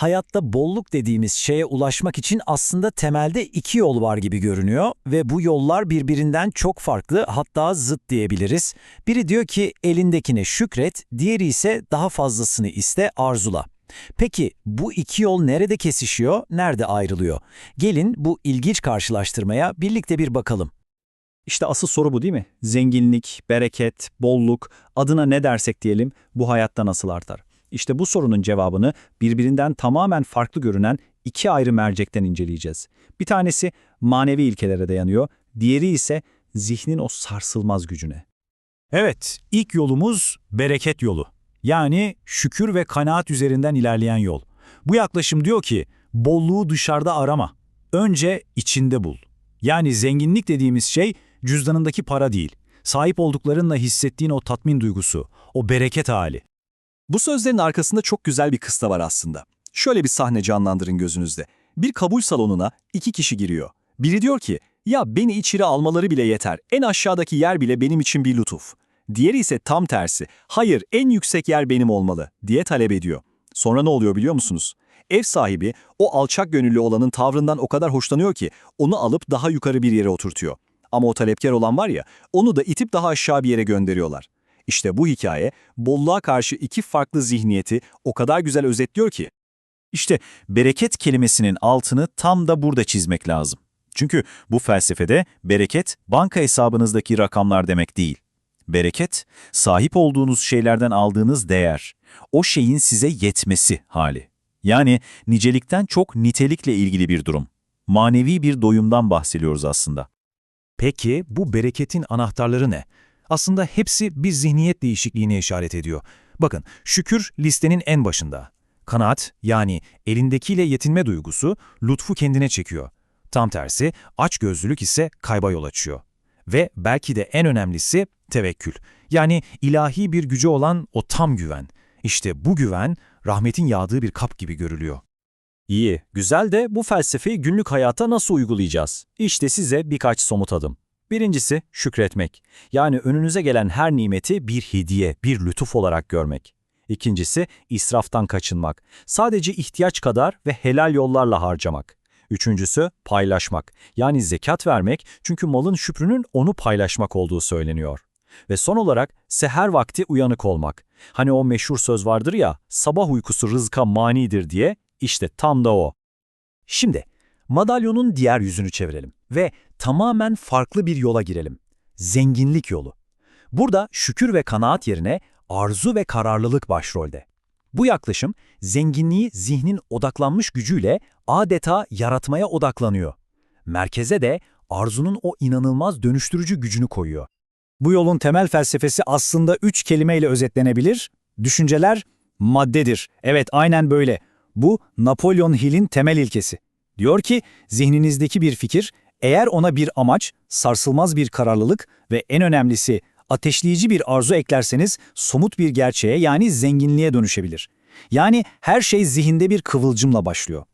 Hayatta bolluk dediğimiz şeye ulaşmak için aslında temelde iki yol var gibi görünüyor ve bu yollar birbirinden çok farklı hatta zıt diyebiliriz. Biri diyor ki elindekine şükret, diğeri ise daha fazlasını iste, arzula. Peki bu iki yol nerede kesişiyor, nerede ayrılıyor? Gelin bu ilginç karşılaştırmaya birlikte bir bakalım. İşte asıl soru bu değil mi? Zenginlik, bereket, bolluk, adına ne dersek diyelim bu hayatta nasıl artar? İşte bu sorunun cevabını birbirinden tamamen farklı görünen iki ayrı mercekten inceleyeceğiz. Bir tanesi manevi ilkelere dayanıyor, diğeri ise zihnin o sarsılmaz gücüne. Evet, ilk yolumuz bereket yolu. Yani şükür ve kanaat üzerinden ilerleyen yol. Bu yaklaşım diyor ki, bolluğu dışarıda arama. Önce içinde bul. Yani zenginlik dediğimiz şey cüzdanındaki para değil. Sahip olduklarınla hissettiğin o tatmin duygusu, o bereket hali. Bu sözlerin arkasında çok güzel bir kısta var aslında. Şöyle bir sahne canlandırın gözünüzde. Bir kabul salonuna iki kişi giriyor. Biri diyor ki, ya beni içeri almaları bile yeter, en aşağıdaki yer bile benim için bir lütuf. Diğeri ise tam tersi, hayır en yüksek yer benim olmalı diye talep ediyor. Sonra ne oluyor biliyor musunuz? Ev sahibi o alçak gönüllü olanın tavrından o kadar hoşlanıyor ki onu alıp daha yukarı bir yere oturtuyor. Ama o talepkar olan var ya, onu da itip daha aşağı bir yere gönderiyorlar. İşte bu hikaye bolluğa karşı iki farklı zihniyeti o kadar güzel özetliyor ki. İşte bereket kelimesinin altını tam da burada çizmek lazım. Çünkü bu felsefede bereket banka hesabınızdaki rakamlar demek değil. Bereket, sahip olduğunuz şeylerden aldığınız değer, o şeyin size yetmesi hali. Yani nicelikten çok nitelikle ilgili bir durum. Manevi bir doyumdan bahsediyoruz aslında. Peki bu bereketin anahtarları ne? Aslında hepsi bir zihniyet değişikliğine işaret ediyor. Bakın, şükür listenin en başında. Kanaat, yani elindekiyle yetinme duygusu, lütfu kendine çekiyor. Tam tersi, açgözlülük ise kayba yol açıyor. Ve belki de en önemlisi tevekkül. Yani ilahi bir gücü olan o tam güven. İşte bu güven, rahmetin yağdığı bir kap gibi görülüyor. İyi, güzel de bu felsefeyi günlük hayata nasıl uygulayacağız? İşte size birkaç somut adım. Birincisi şükretmek. Yani önünüze gelen her nimeti bir hediye, bir lütuf olarak görmek. İkincisi israftan kaçınmak. Sadece ihtiyaç kadar ve helal yollarla harcamak. Üçüncüsü paylaşmak. Yani zekat vermek çünkü malın şükrünün onu paylaşmak olduğu söyleniyor. Ve son olarak seher vakti uyanık olmak. Hani o meşhur söz vardır ya, sabah uykusu rızka manidir diye, işte tam da o. Şimdi madalyonun diğer yüzünü çevirelim ve tamamen farklı bir yola girelim. Zenginlik yolu. Burada şükür ve kanaat yerine arzu ve kararlılık başrolde. Bu yaklaşım zenginliği zihnin odaklanmış gücüyle adeta yaratmaya odaklanıyor. Merkeze de arzunun o inanılmaz dönüştürücü gücünü koyuyor. Bu yolun temel felsefesi aslında üç kelimeyle özetlenebilir. Düşünceler maddedir. Evet aynen böyle. Bu Napolyon Hill'in temel ilkesi. Diyor ki zihninizdeki bir fikir eğer ona bir amaç, sarsılmaz bir kararlılık ve en önemlisi ateşleyici bir arzu eklerseniz somut bir gerçeğe yani zenginliğe dönüşebilir. Yani her şey zihinde bir kıvılcımla başlıyor.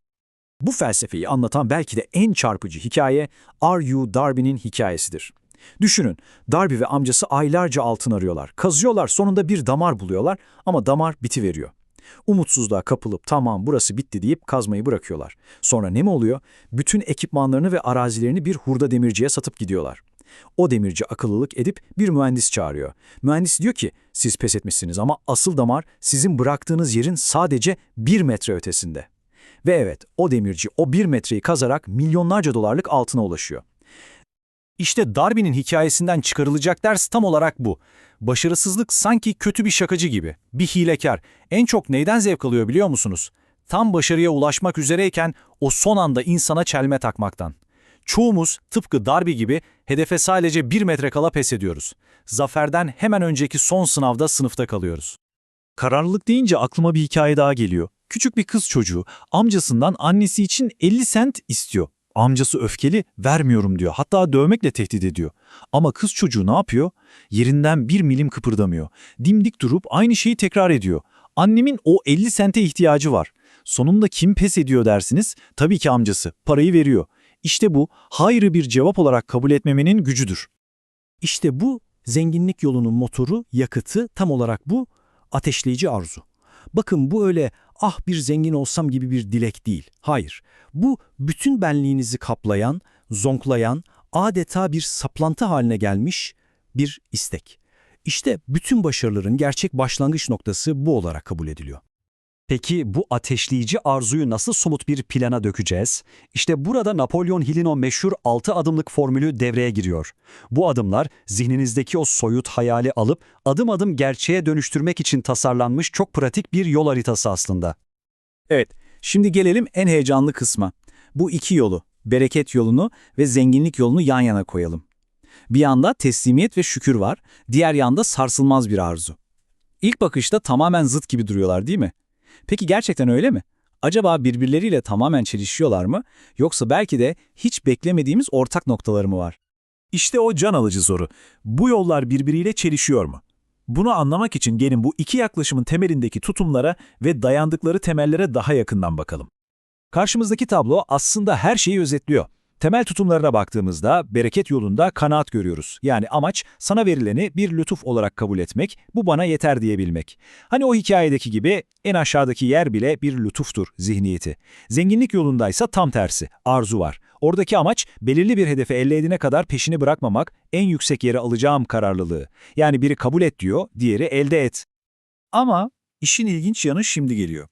Bu felsefeyi anlatan belki de en çarpıcı hikaye R.U. Darby'nin hikayesidir. Düşünün, Darby ve amcası aylarca altın arıyorlar. Kazıyorlar, sonunda bir damar buluyorlar ama damar bitiveriyor. Umutsuzluğa kapılıp tamam burası bitti deyip kazmayı bırakıyorlar. Sonra ne mi oluyor? Bütün ekipmanlarını ve arazilerini bir hurda demirciye satıp gidiyorlar. O demirci akıllılık edip bir mühendis çağırıyor. Mühendis diyor ki siz pes etmişsiniz ama asıl damar sizin bıraktığınız yerin sadece bir metre ötesinde. Ve evet o demirci o bir metreyi kazarak milyonlarca dolarlık altına ulaşıyor. İşte Darby'nin hikayesinden çıkarılacak ders tam olarak bu. Başarısızlık sanki kötü bir şakacı gibi, bir hilekar. En çok neyden zevk alıyor biliyor musunuz? Tam başarıya ulaşmak üzereyken o son anda insana çelme takmaktan. Çoğumuz tıpkı Darby gibi hedefe sadece bir metre kala pes ediyoruz. Zaferden hemen önceki son sınavda sınıfta kalıyoruz. Kararlılık deyince aklıma bir hikaye daha geliyor. Küçük bir kız çocuğu amcasından annesi için 50 sent istiyor. Amcası öfkeli, vermiyorum diyor. Hatta dövmekle tehdit ediyor. Ama kız çocuğu ne yapıyor? Yerinden bir milim kıpırdamıyor. Dimdik durup aynı şeyi tekrar ediyor. Annemin o 50 sente ihtiyacı var. Sonunda kim pes ediyor dersiniz? Tabii ki amcası. Parayı veriyor. İşte bu, hayrı bir cevap olarak kabul etmemenin gücüdür. İşte bu zenginlik yolunun motoru, yakıtı tam olarak bu ateşleyici arzu. Bakın bu öyle ah bir zengin olsam gibi bir dilek değil. Hayır, bu bütün benliğinizi kaplayan, zonklayan, adeta bir saplantı haline gelmiş bir istek. İşte bütün başarıların gerçek başlangıç noktası bu olarak kabul ediliyor. Peki bu ateşleyici arzuyu nasıl somut bir plana dökeceğiz? İşte burada Napolyon Hill'in o meşhur 6 adımlık formülü devreye giriyor. Bu adımlar zihninizdeki o soyut hayali alıp adım adım gerçeğe dönüştürmek için tasarlanmış çok pratik bir yol haritası aslında. Evet, şimdi gelelim en heyecanlı kısma. Bu iki yolu, bereket yolunu ve zenginlik yolunu yan yana koyalım. Bir yanda teslimiyet ve şükür var, diğer yanda sarsılmaz bir arzu. İlk bakışta tamamen zıt gibi duruyorlar değil mi? Peki gerçekten öyle mi? Acaba birbirleriyle tamamen çelişiyorlar mı? Yoksa belki de hiç beklemediğimiz ortak noktaları mı var? İşte o can alıcı soru. Bu yollar birbiriyle çelişiyor mu? Bunu anlamak için gelin bu iki yaklaşımın temelindeki tutumlara ve dayandıkları temellere daha yakından bakalım. Karşımızdaki tablo aslında her şeyi özetliyor. Temel tutumlarına baktığımızda bereket yolunda kanaat görüyoruz. Yani amaç sana verileni bir lütuf olarak kabul etmek, bu bana yeter diyebilmek. Hani o hikayedeki gibi en aşağıdaki yer bile bir lütuftur zihniyeti. Zenginlik yolundaysa tam tersi, arzu var. Oradaki amaç belirli bir hedefe elde edene kadar peşini bırakmamak, en yüksek yere alacağım kararlılığı. Yani biri kabul et diyor, diğeri elde et. Ama işin ilginç yanı şimdi geliyor.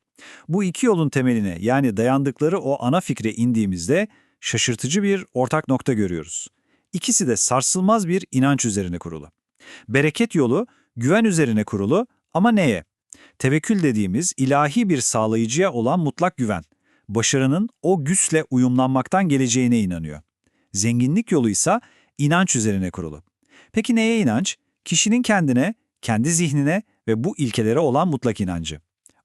Bu iki yolun temeline yani dayandıkları o ana fikre indiğimizde şaşırtıcı bir ortak nokta görüyoruz. İkisi de sarsılmaz bir inanç üzerine kurulu. Bereket yolu güven üzerine kurulu ama neye? Tevekkül dediğimiz ilahi bir sağlayıcıya olan mutlak güven. Başarının o güçle uyumlanmaktan geleceğine inanıyor. Zenginlik yolu ise inanç üzerine kurulu. Peki neye inanç? Kişinin kendine, kendi zihnine ve bu ilkelere olan mutlak inancı.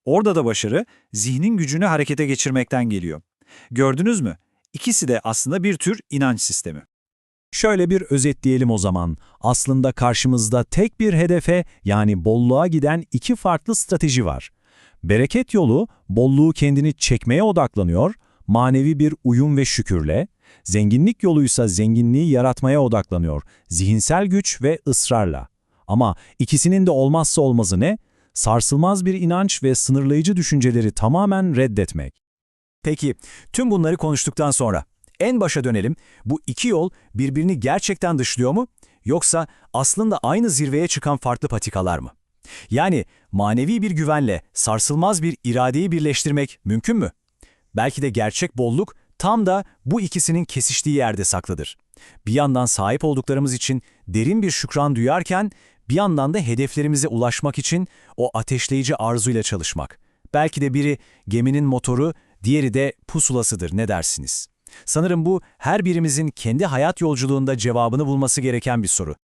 Orada da başarı zihnin gücünü harekete geçirmekten geliyor. Gördünüz mü? İkisi de aslında bir tür inanç sistemi. Şöyle bir özetleyelim o zaman. Aslında karşımızda tek bir hedefe yani bolluğa giden iki farklı strateji var. Bereket yolu bolluğu kendini çekmeye odaklanıyor, manevi bir uyum ve şükürle. Zenginlik yoluysa zenginliği yaratmaya odaklanıyor, zihinsel güç ve ısrarla. Ama ikisinin de olmazsa olmazı ne? Sarsılmaz bir inanç ve sınırlayıcı düşünceleri tamamen reddetmek. Peki, tüm bunları konuştuktan sonra en başa dönelim. Bu iki yol birbirini gerçekten dışlıyor mu? Yoksa aslında aynı zirveye çıkan farklı patikalar mı? Yani manevi bir güvenle sarsılmaz bir iradeyi birleştirmek mümkün mü? Belki de gerçek bolluk tam da bu ikisinin kesiştiği yerde saklıdır. Bir yandan sahip olduklarımız için derin bir şükran duyarken, bir yandan da hedeflerimize ulaşmak için o ateşleyici arzuyla çalışmak. Belki de biri geminin motoru, diğeri de pusulasıdır ne dersiniz? Sanırım bu her birimizin kendi hayat yolculuğunda cevabını bulması gereken bir soru.